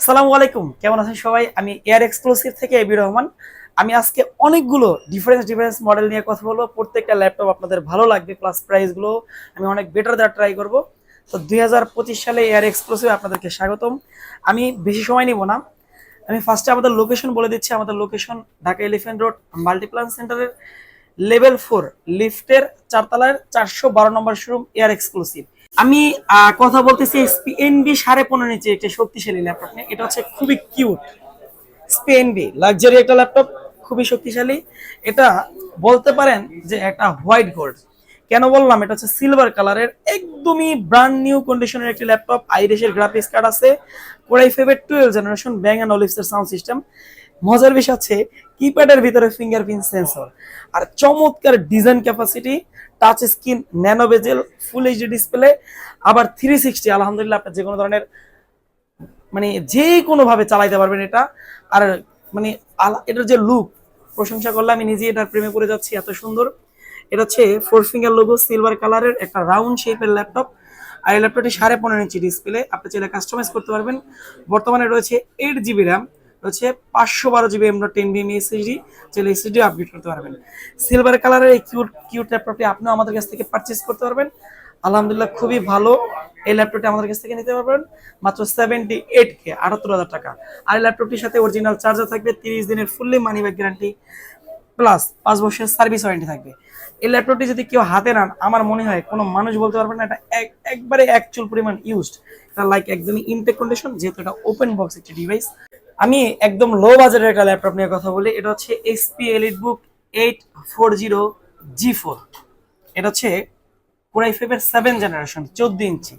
আসসালামু আলাইকুম। কেমন আছেন সবাই? আমি এয়ার এক্সক্লুসিভ থেকে এবি রহমান আমি আজকে অনেকগুলো ডিফারেন্স ডিফারেন্স মডেল নিয়ে কথা বলব। প্রত্যেকটা ল্যাপটপ আপনাদের ভালো লাগবে প্লাস প্রাইসগুলো আমি অনেক বেটার দেওয়ার ট্রাই করব। তো দুই হাজার পঁচিশ সালে এয়ার এক্সক্লুসিভ আপনাদেরকে স্বাগতম। আমি বেশি সময় নিব না। আমি ফার্স্টে আমাদের লোকেশন বলে দিচ্ছি। আমাদের location Dhaka Elephant Road Multiplan সেন্টারের লেভেল ফোর লিফটের চারতলার চারশো বারো নম্বর শোরুম এয়ার এক্সক্লুসিভ আমি কথা বলতেছি এনবি সাড়ে পনেরো নিচে একটা শক্তিশালী ল্যাপটপ নিয়ে। এটা হচ্ছে খুবই কিউট স্পেনবি লাক্সারি একটা ল্যাপটপ, খুবই শক্তিশালী। এটা বলতে পারেন যে একটা হোয়াইট গোল্ড। কেন বললাম? এটা হচ্ছে সিলভার কালারের একদমই ব্র্যান্ড নিউ কন্ডিশনের একটি ল্যাপটপ। আইরিশের গ্রাফিক্স কার্ড আছে। কোরাই ফেভের টুয়েলভ জেনারেশন ব্যাং অ্যান্ড অলিভসের সাউন্ড সিস্টেম মজার বিষয় হচ্ছে কিপ্যাডের ভিতরে ফিঙ্গারপ্রিন্ট সেন্সর আর চমৎকার design capacity touch screen nano bezel full HD display আবার থ্রি সিক্সটি আলহামদুলিল্লাহ আপনার যে কোনো ধরনের মানে যে কোনো ভাবে চালাইতে পারবেন এটা। আর মানে এটার যে লুক প্রশংসা করলে আমি নিজে এটার প্রেমে পড়ে যাচ্ছি, এত সুন্দর। এটা হচ্ছে ফোর ফিঙ্গার লোগো সিলভার কালারের একটা রাউন্ড শেপের ল্যাপটপ আর এই ল্যাপটপটি সাড়ে পনেরো ইঞ্চি ডিসপ্লে আপনি চাইলে কাস্টমাইজ করতে পারবেন। বর্তমানে রয়েছে এইট জিবি র্যাম রয়েছে পাঁচশো বারো GB M ten BM SSD চাইলে এসএসডি আপডেট করতে পারবেন। সিলভার কালারের এই কিউট কিউট ল্যাপটপটি আপনিও আমাদের কাছ থেকে পারচেস করতে পারবেন। আলহামদুলিল্লাহ খুবই ভালো এই ল্যাপটপটি আমাদের কাছ থেকে নিতে পারবেন। মাত্র সেভেন্টি এইট কে আটাত্তর হাজার টাকা। আর এই ল্যাপটপটির সাথে অরিজিনাল চার্জার থাকবে, তিরিশ দিনের fully money back guarantee plus পাঁচ বছরের সার্ভিস ওয়ারেন্টি থাকবে। এই ল্যাপটপটি যদি কেউ হাতে নেন, আমার মনে হয় কোনো মানুষ বলতে পারবে না, এটা এক- একবারে এক চুল পরিমাণ ইউজড এটা লাইক একদমই ইনটেক কন্ডিশন যেহেতু এটা ওপেন বক্স একটি ডিভাইস আমি একদম লো বাজারের একটা ল্যাপটপ নিয়ে কথা বলি। এটা হচ্ছে HP EliteBook eight four zero G four এটা হচ্ছে কোরাই ফাইভের সেভেন জেনারেশন চোদ্দ ইঞ্চি।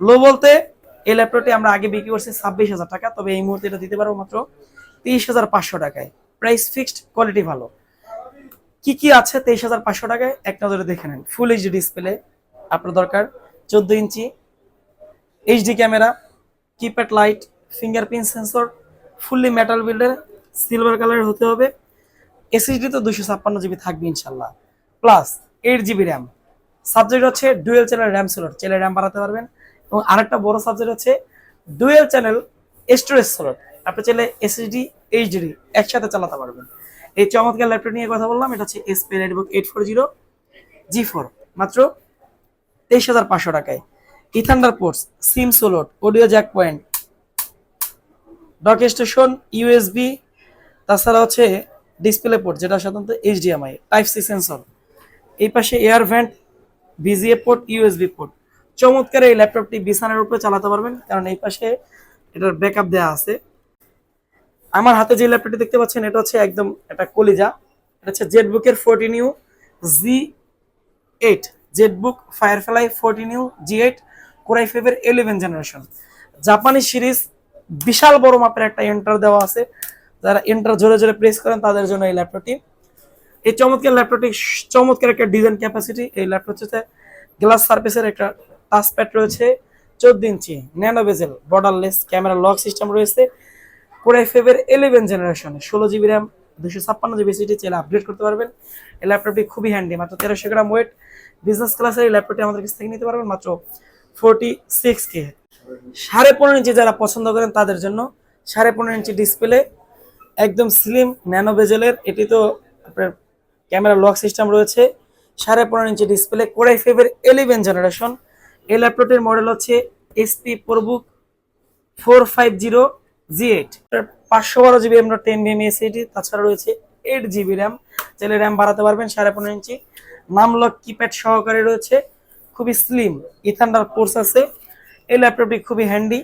লো বলতে এই ল্যাপটপটি আমরা আগে বিক্রি করছি ছাব্বিশ হাজার টাকা, তবে এই মুহূর্তে এটা দিতে পারব মাত্র তেইশ হাজার পাঁচশো টাকায়। প্রাইস ফিক্সড কোয়ালিটি ভালো। কি কি আছে তেইশ হাজার পাঁচশো টাকায়? এক নজরে দেখে নেন। ফুল এইচডি ডিসপ্লে আপনার দরকার চোদ্দ inch. HD camera keypad light fingerprint sensor fully metal বিল্ডের silver কালারের হতে হবে। এসএসডি তো দুশো ছাপ্পান্ন জিবি থাকবে ইনশাল্লাহ plus eight GB RAM subject হচ্ছে dual channel RAM slot channel RAM বাড়াতে পারবেন। এবং আরেকটা বড় সাবজেক্ট হচ্ছে ডুয়েল চ্যানেল স্টোরেজ স্লট আপনি চাইলে এসএসডি এইচডি একসাথে চালাতে পারবেন। এই চমৎকার ল্যাপটপ নিয়ে কথা বললাম। এটা হচ্ছে HP redbook eight four zero G four মাত্র তেইশ হাজার পাঁচশো টাকায়। Ethernet ports SIM slot audio jack point dock station USB তাছাড়া হচ্ছে ডিসপ্লে পোর্ট যেটা সাধারণত এইচডিএমআই টাইপ সি সেন্সর এই পাশে air vent VGA port USB port চমৎকার এই ল্যাপটপটি বিছানার উপরে চালাতে পারবেন, কারণ এই পাশে এটার ব্যাকআপ দেওয়া আছে। আমার হাতে যে ল্যাপটপটি দেখতে পাচ্ছেন, এটা হচ্ছে একদম একটা কলিজা। এটা হচ্ছে জেটবুকের fourteen U G eight ZBook Firefly fourteen U G eight Core i ফাইভের ইলেভেন জেনারেশন জাপানি সিরিজ বিশাল বড় মাপের একটা এন্টার দেওয়া আছে। যারা এন্টার জোরে জোরে প্রেস করেন, তাদের জন্য এই ল্যাপটপটি এই চমৎকার ল্যাপটপটি চমৎকার একটা ডিজাইন ক্যাপাসিটি এই ল্যাপটপ হচ্ছে গ্লাস সার্ফেসের একটা টাচ প্যাড রয়েছে, চোদ্দ inch nano bezel borderless camera lock system রয়েছে। কোরাই ফাইভের ইলেভেন জেনারেশন ষোলো জিবি র্যাম দুশো ছাপ্পান্ন জিবি সিটি চাইলে আপগ্রেড করতে পারবেন। এই ল্যাপটপটি খুবই হ্যান্ডি মাত্র তেরোশো গ্রাম ওয়েট বিজনেস ক্লাসের এই ল্যাপটপটি আমাদের কাছ থেকে নিতে পারবেন, মাত্র ফোরটি সিক্স কে সাড়ে পনেরো ইঞ্চি যারা পছন্দ করেন তাদের জন্য সাড়ে পনেরো ইঞ্চি ডিসপ্লে একদম স্লিম ন্যানো বেজেলের এটি তো আপনার ক্যামেরা লক সিস্টেম রয়েছে। সাড়ে পনেরো ইঞ্চি ডিসপ্লে কোরাই ফাইভের ইলেভেন জেনারেশন এই ল্যাপটপটির মডেল হচ্ছে HP ProBook four five zero G eight পাঁচশো বারো GB M ten BM SSD তাছাড়া রয়েছে এইট জিবি র্যাম চাইলে র্যাম বাড়াতে পারবেন সাড়ে পনেরো ইঞ্চি। নামলক কিপ্যাড সহকারে রয়েছে। খুবই স্লিম ইথান্ডার কোর্স আছে। এই ল্যাপটপটি খুবই হ্যান্ডি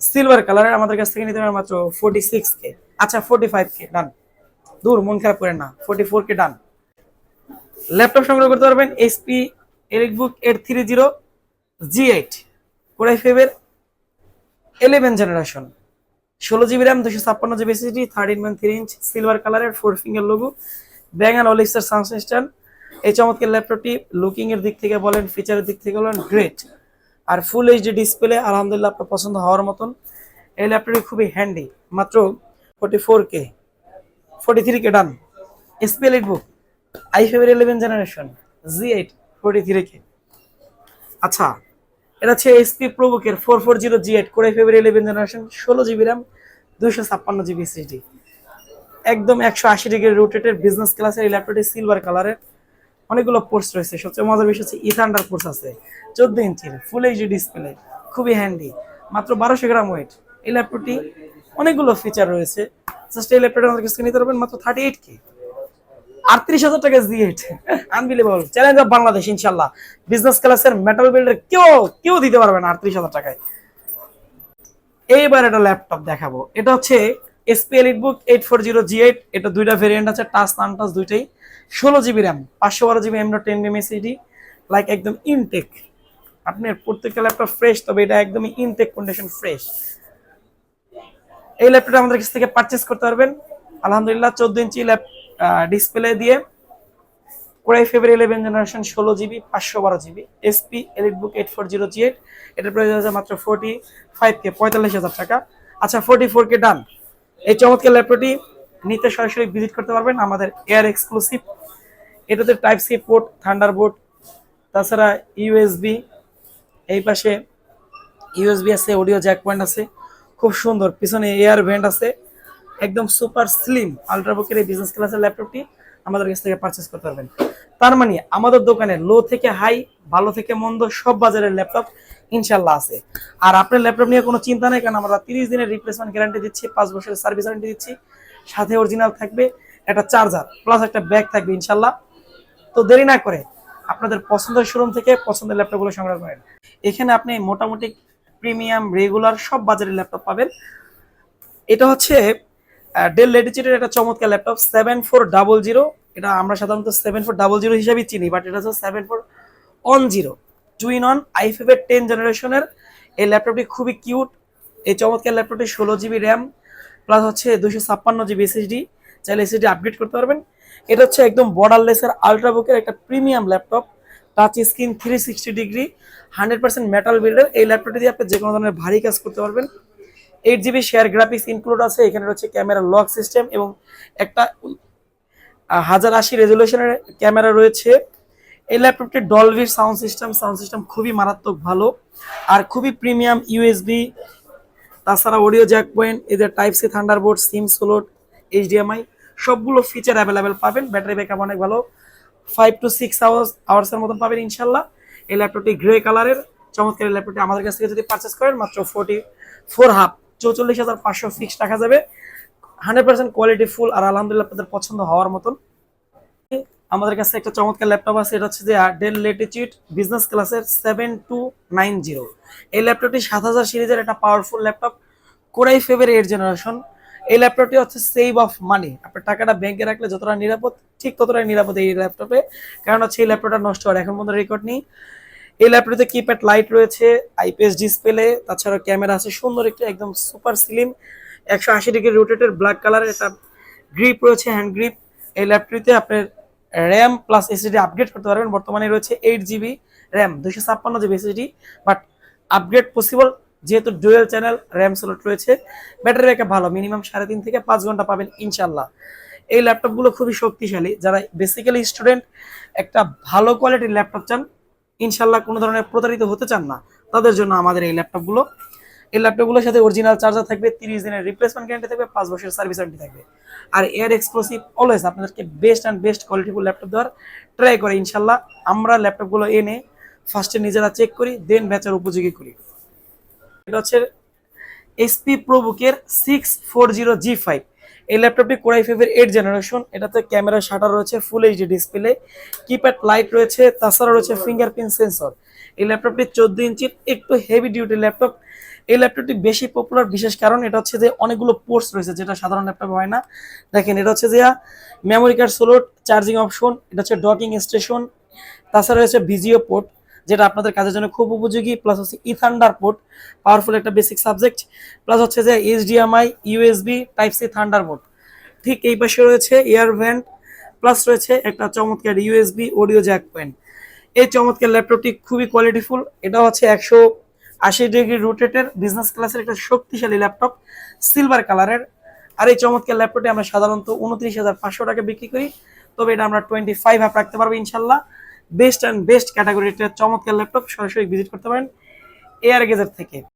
সিলভার কালারের আমাদের কাছ থেকে নিতে পারেন মাত্র ফোর্টি সিক্স কে আচ্ছা ফোর্টি ফাইভ কে ডান দূর, মন খারাপ করেন না ফোর্টি ফোর কে ডান ল্যাপটপ সংগ্রহ করতে পারবেন HP EliteBook eight three zero G eight core i ফাইভের এলেভেন জেনারেশন ষোলো জিবি র্যাম দুশো ছাপ্পান্ন GB SSD thirteen point three inch silver কালারের ফোর ফিঙ্গার লোগো ব্যাং অলিক্সের সাউন্ড সিস্টেম এই চমৎকার ল্যাপটপটি লুকিংয়ের দিক থেকে বলেন ফিচারের দিক থেকে বলেন গ্রেট আর ফুল এইচডি ডিসপ্লে আলহামদুলিল্লাহ আপনার পছন্দ হওয়ার মতন। এই ল্যাপটপটি খুবই হ্যান্ডি মাত্র forty four K forty three K done SPL eight book I ফাইভের eleven generation G eight forty three K আচ্ছা এটা হচ্ছে HP প্রবুকের four four zero G eight core ফেব্রুয়ারি ইলেভেন জেনারেশন ষোলো জিবি র্যাম দুইশো ছাপ্পান্ন জিবি এসএসডি একদম একশো আশি ডিগ্রি রোটেটের বিজনেস ক্লাসের এই ল্যাপটপটি সিলভার কালারের অনেকগুলো পোর্টস রয়েছে। সবচেয়ে মজার বিষয় হচ্ছে ইথান্ডার পোর্টস আছে। চোদ্দ ইঞ্চির ফুল এইচডি ডিসপ্লে খুবই হ্যান্ডি মাত্র বারোশো গ্রাম ওয়েট এই ল্যাপটপটি অনেকগুলো ফিচার রয়েছে। জাস্ট এই ল্যাপটপটা আমাদের কাছে নিতে পারবেন মাত্র থার্টি এইট কে আটত্রিশ হাজার টাকা দিয়ে আনবিলিভেবল চ্যালেঞ্জ অফ বাংলাদেশ ইনশাল্লাহ বিজনেস ক্লাসের মেটাল বিল্ডার কেউ কেউ দিতে পারবে না আটত্রিশ হাজার টাকায়। এইবার একটা ল্যাপটপ দেখাবো। এটা হচ্ছে HP EliteBook eight four zero G eight এটা দুইটা ভেরিয়েন্ট আছে টাচ নান টাচ দুইটাই। ষোলো জিবি র্যাম, পাঁচশো বারো জিবি এম ডট টেন এমএসিডি লাইক একদম ইনটেক আপনার প্রত্যেকটা ল্যাপটপ ফ্রেশ তবে এটা একদমই ইনটেক কন্ডিশন ফ্রেশ এই ল্যাপটপটা আমাদের কাছ থেকে পারচেস করতে পারবেন। আলহামদুলিল্লাহ, চোদ্দ ইঞ্চি ল্যাপ ডিসপ্লে দিয়ে। কোরাই ফেব্রুয়ারি ইলেভেন জেনারেশন ষোলো জিবি, পাঁচশো বারো GB. HP EliteBook eight four zero G eight এটার প্রাইস আছে মাত্র ফোর্টি ফাইভ কে পঁয়তাল্লিশ হাজার টাকা। আচ্ছা ফোর্টি ফোর কে ডান এই চমৎকার ল্যাপটপটি নিতে সরাসরি ভিজিট করতে পারবেন আমাদের এয়ার এক্সক্লুসিভ এটাতে type C port thunder board তাছাড়া ইউএসবি এই পাশে ইউএসবি আছে অডিও জ্যাক পয়েন্ট আছে, খুব সুন্দর। পিছনে এয়ার ভেন্ট আছে, একদম সুপার স্লিম আলট্রাবুকের এই বিজনেস ক্লাসের ল্যাপটপটি আমাদের কাছ থেকে পারচেস করতে পারবেন। তার মানে আমাদের দোকানে লো থেকে হাই ভালো থেকে মন্দ সব বাজারের ল্যাপটপ ইনশাল্লাহ আছে। আর আপনার ল্যাপটপ নিয়ে কোনো চিন্তা নেই, কারণ আমরা তিরিশ দিনের রিপ্লেসমেন্ট গ্যারান্টি দিচ্ছি, পাঁচ বছরের সার্ভিস ওয়ারেন্টি দিচ্ছি। সাথে অরিজিনাল থাকবে একটা চার্জার প্লাস একটা ব্যাগ থাকবে ইনশাল্লাহ তো দেরি না করে আপনাদের পছন্দের শোরুম থেকে পছন্দের ল্যাপটপগুলো সংগ্রহ করেন। এখানে আপনি মোটামুটি প্রিমিয়াম রেগুলার সব বাজারের ল্যাপটপ পাবেন। এটা হচ্ছে ডেল লেটিচিউডের একটা চমৎকার laptop seven four double zero এটা আমরা সাধারণত সেভেন ফোর ডাবল জিরো হিসাবেই চিনি বাট এটা হচ্ছে seven four one zero two in one I ফাইভের টেন জেনারেশনের এই ল্যাপটপটি খুবই কিউট এই চমৎকার ল্যাপটপটি ষোলো জিবি র্যাম প্লাস হচ্ছে দুশো ছাপ্পান্ন জিবি এসএসডি চাইলে এসএসডি আপগ্রেড করতে পারবেন। এটা হচ্ছে একদম বর্ডারলেসের আলট্রাবুকের একটা premium laptop touch screen three sixty degree hundred percent metal builder এই ল্যাপটপটি দিয়ে আপনি যে কোনো ধরনের ভারী কাজ করতে পারবেন। Eight GB share graphics include আছে, এখানে রয়েছে ক্যামেরা লক সিস্টেম এবং একটা হাজার আশি রেজলিউশনের ক্যামেরা রয়েছে। এই ল্যাপটপটি ডলভির সাউন্ড সিস্টেম সাউন্ড সিস্টেম খুবই মারাত্মক ভালো আর খুবই প্রিমিয়াম ইউএসবি তাছাড়া অডিও জ্যাক পয়েন্ট এদের type C thunder board SIM slot HDMI সবগুলো ফিচার অ্যাভেলেবেল পাবেন। ব্যাটারি ব্যাকআপ অনেক ভালো। ফাইভ টু সিক্স আওয়ার্স আওয়ার্সের মতন পাবেন ইনশাল্লাহ। এই ল্যাপটপটি গ্রে কালারের চমৎকার এই ল্যাপটপটি আমাদের কাছ থেকে যদি পারচেস করেন, মাত্র ফোর্টি ফোর হাফ চৌচল্লিশ হাজার পাঁচশো ফিক্স টাকা যাবে। হান্ড্রেড পার্সেন্ট কোয়ালিটি ফুল আর আলহামদুলিল্লাহ আপনাদের পছন্দ হওয়ার মতন। আমাদের কাছে একটা চমৎকার ল্যাপটপ আছে, এটা হচ্ছে যে ডেল লেটিচিউড বিজনেস ক্লাসের সেভেন টু নাইন জিরো এই ল্যাপটপটি সাত হাজার সিরিজের একটা পাওয়ারফুল ল্যাপটপ কোরাই ফেভের এইট জেনারেশন এই ল্যাপটপটি হচ্ছে সেভ অফ মানি আপনার টাকাটা ব্যাংকে রাখলে যতটা নিরাপদ, ঠিক ততটাই নিরাপদ এই ল্যাপটপে কারণ হচ্ছে এই ল্যাপটপটা নষ্ট হওয়ার এখন পর্যন্ত রেকর্ড নেই। এই ল্যাপটপে কিপ্যাড লাইট রয়েছে আইপিএস ডিসপ্লে তাছাড়া ক্যামেরা আছে, সুন্দর একটি একদম সুপার স্লিম একশো আশি ডিগ্রি রোটেটেড ব্ল্যাক কালারের একটা গ্রিপ রয়েছে হ্যান্ড গ্রিপ এই ল্যাপটপটিতে আপনার র্যাম প্লাস এসএসডি আপগ্রেড করতে পারবেন। বর্তমানে রয়েছে এইট জিবি র্যাম দুশো ছাপ্পান্ন GB SSD but upgrade possible যেহেতু ডুয়েল চ্যানেল, র্যাম স্লট রয়েছে, ব্যাটারি ব্যাকআপ ভালো, মিনিমাম সাড়ে তিন থেকে পাঁচ ঘণ্টা পাবেন ইনশাল্লাহ এই ল্যাপটপগুলো খুবই শক্তিশালী, যারা বেসিক্যালি স্টুডেন্ট একটা ভালো কোয়ালিটির ল্যাপটপ চান ইনশাল্লাহ কোনো ধরনের প্রতারিত হতে চান না, তাদের জন্য আমাদের এই ল্যাপটপগুলো। এই ল্যাপটপগুলোর সাথে অরিজিনাল চার্জার থাকবে, তিরিশ দিনের রিপ্লেসমেন্ট গ্যারান্টি থাকবে, পাঁচ বছরের সার্ভিস ওয়ারেন্টি থাকবে। আর এয়ার এক্সক্লুসিভ অলওয়েজ আপনাদেরকে বেস্ট অ্যান্ড বেস্ট কোয়ালিটিফুল ল্যাপটপ দেওয়ার ট্রাই করে ইনশাল্লাহ আমরা ল্যাপটপগুলো এনে ফার্স্টে নিজেরা চেক করি দেন বেচার উপযোগী করি। এটা হচ্ছে HP প্রোবুকের six four zero G five এই ল্যাপটপটি কোরাই ফাইভের এইট জেনারেশন এটাতে ক্যামেরা শাটার রয়েছে full HD display keypad light রয়েছে, তাছাড়া রয়েছে ফিঙ্গারপ্রিন্ট সেন্সর এই ল্যাপটপটি চোদ্দ ইঞ্চির একটু হেভি ডিউটি ল্যাপটপ এই ল্যাপটপটি বেশি পপুলার বিশেষ কারণ এটা হচ্ছে যে অনেকগুলো পোর্টস রয়েছে, যেটা সাধারণ ল্যাপটপে হয় না। দেখেন, এটা হচ্ছে যে memory card slot charging option এটা হচ্ছে ডকিং স্টেশন তাছাড়া রয়েছে ভিজিও পোর্ট যেটা আপনাদের কাজের জন্য খুব উপযোগী প্লাস হচ্ছে ইথান্ডার পোর্ট পাওয়ারফুল একটা বেসিক সাবজেক্ট প্লাস হচ্ছে যে HDMI USB type C thunder board ঠিক এই পাশে রয়েছে এয়ার ভ্যান্ট প্লাস রয়েছে একটা চমৎকার ইউএসবি অডিও জ্যাক পয়েন্ট এই চমৎকার ল্যাপটপটি খুবই কোয়ালিটিফুল এটা হচ্ছে একশো আশি ডিগ্রি রোটেটের বিজনেস ক্লাসের একটা শক্তিশালী ল্যাপটপ সিলভার কালারের আর এই চমৎকার ল্যাপটপটি আমরা সাধারণত উনত্রিশ হাজার পাঁচশো টাকা বিক্রি করি, তবে এটা আমরা টোয়েন্টি ফাইভ হাফ রাখতে পারব ইনশাল্লাহ। বেস্ট অ্যান্ড বেস্ট ক্যাটাগরির চমৎকার ল্যাপটপ সরাসরি ভিজিট করতে পারেন এয়ার গেজার থেকে।